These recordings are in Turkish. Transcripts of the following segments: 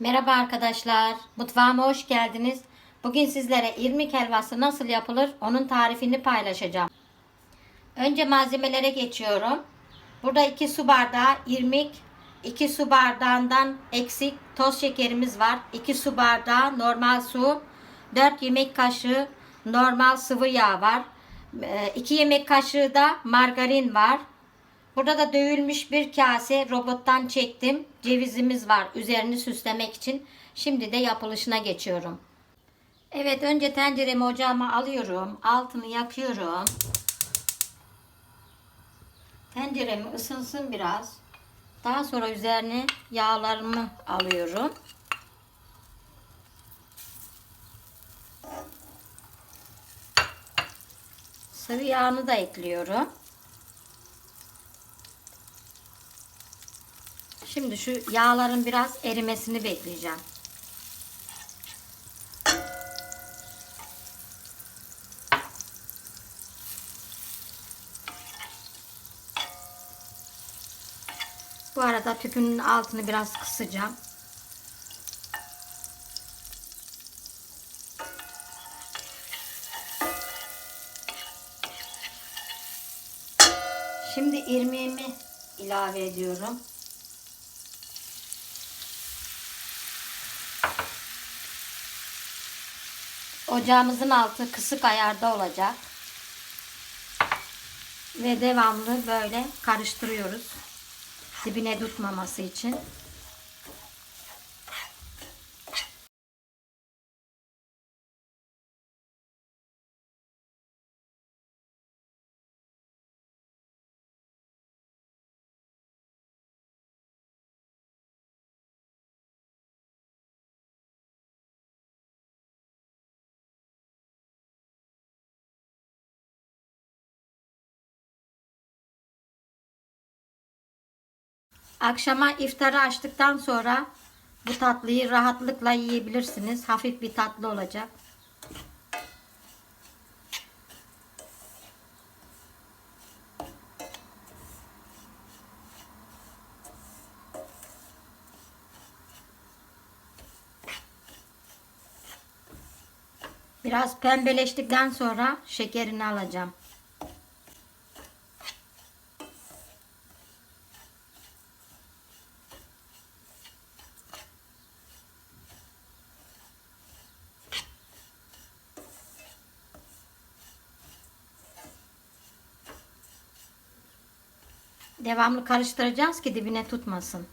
Merhaba arkadaşlar, mutfağıma hoş geldiniz. Bugün sizlere irmik helvası nasıl yapılır onun tarifini paylaşacağım. Önce malzemelere geçiyorum. Burada 2 su bardağı irmik, 2 su bardağından eksik toz şekerimiz var. 2 su bardağı normal su, 4 yemek kaşığı normal sıvı yağ var. 2 yemek kaşığı da margarin var. Burada da dövülmüş bir kase robottan çektim. Cevizimiz var üzerini süslemek için. Şimdi de yapılışına geçiyorum. Evet önce tenceremi ocağıma alıyorum. Altını yakıyorum. Tenceremi ısınsın biraz. Daha sonra üzerine yağlarımı alıyorum. Sıvı yağını da ekliyorum. Şimdi şu yağların biraz erimesini bekleyeceğim. Bu arada tüpünün altını biraz kısacağım. Şimdi irmiğimi ilave ediyorum. Ocağımızın altı kısık ayarda olacak. Ve devamlı böyle karıştırıyoruz. Dibine tutmaması için. Akşama iftarı açtıktan sonra bu tatlıyı rahatlıkla yiyebilirsiniz. Hafif bir tatlı olacak. Biraz pembeleştikten sonra şekerini alacağım. Devamlı karıştıracağız ki dibine tutmasın.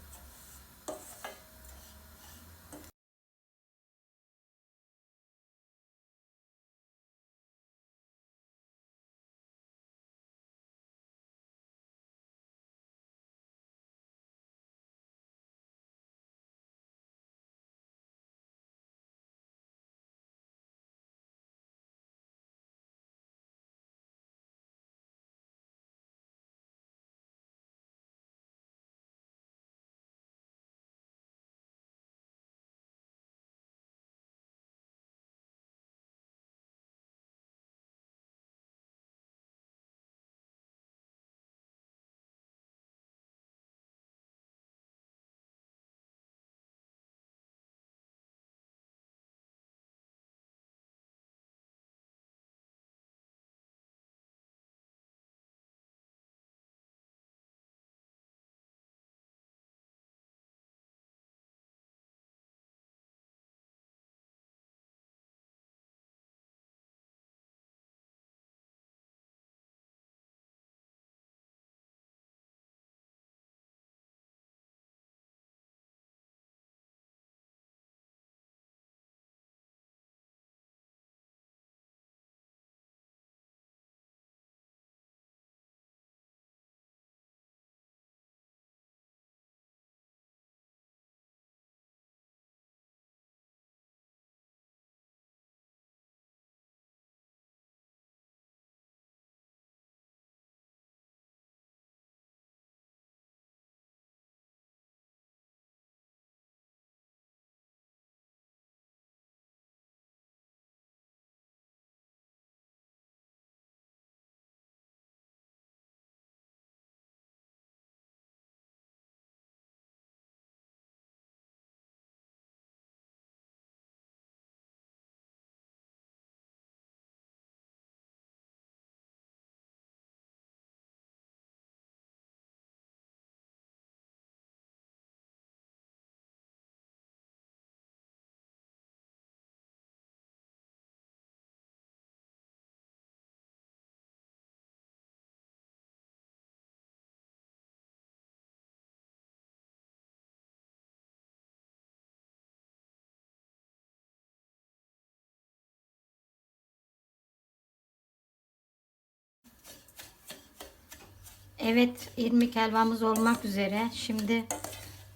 Evet, irmik helvamız olmak üzere. Şimdi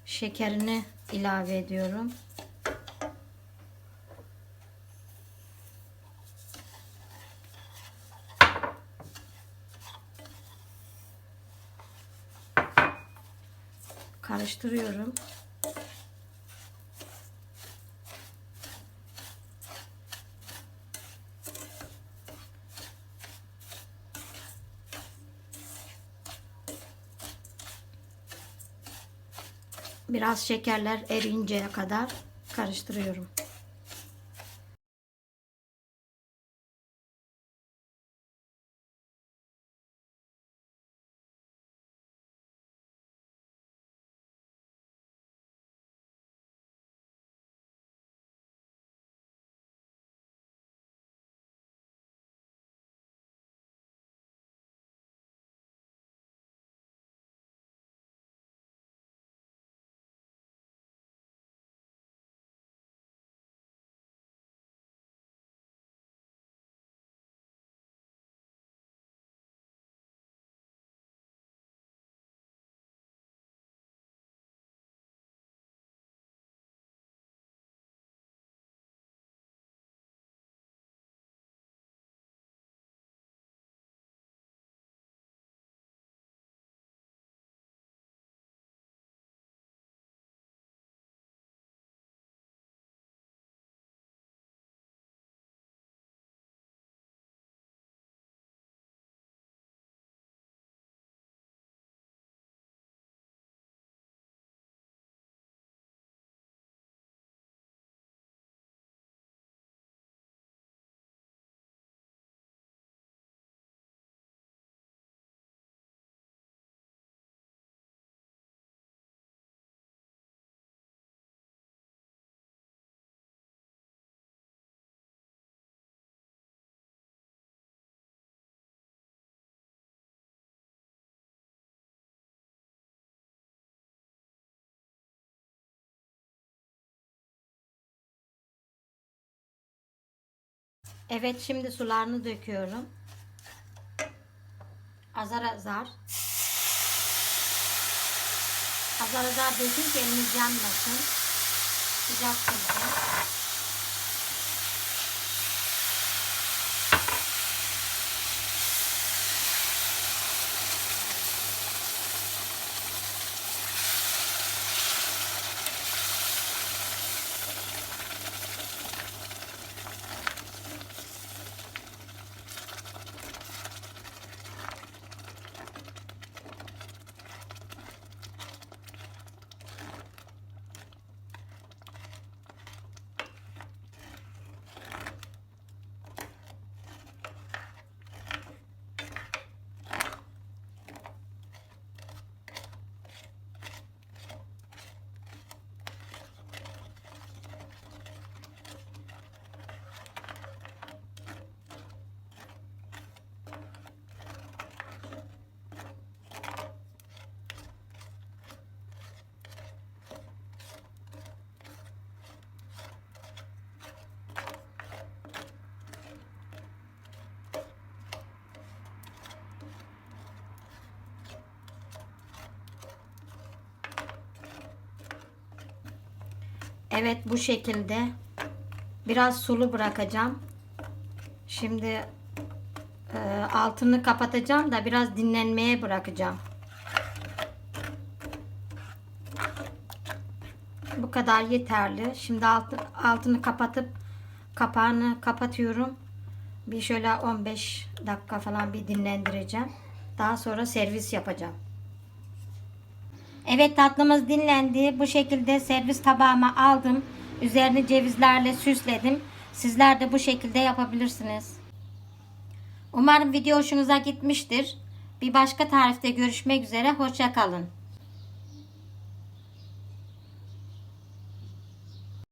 şekerini ilave ediyorum. Karıştırıyorum. Biraz şekerler erinceye kadar karıştırıyorum. Evet şimdi sularını döküyorum. Azar azar. Azar azar dökün ki eliniz yanmasın. Sıcak çünkü. Evet bu şekilde biraz sulu bırakacağım. Şimdi e, altını kapatacağım da biraz dinlenmeye bırakacağım. Bu kadar yeterli. Şimdi altı, altını kapatıp kapağını kapatıyorum. Bir şöyle 15 dakika falan bir dinlendireceğim. Daha sonra servis yapacağım. Evet tatlımız dinlendi. Bu şekilde servis tabağıma aldım. Üzerini cevizlerle süsledim. Sizler de bu şekilde yapabilirsiniz. Umarım video hoşunuza gitmiştir. Bir başka tarifte görüşmek üzere. Hoşça kalın.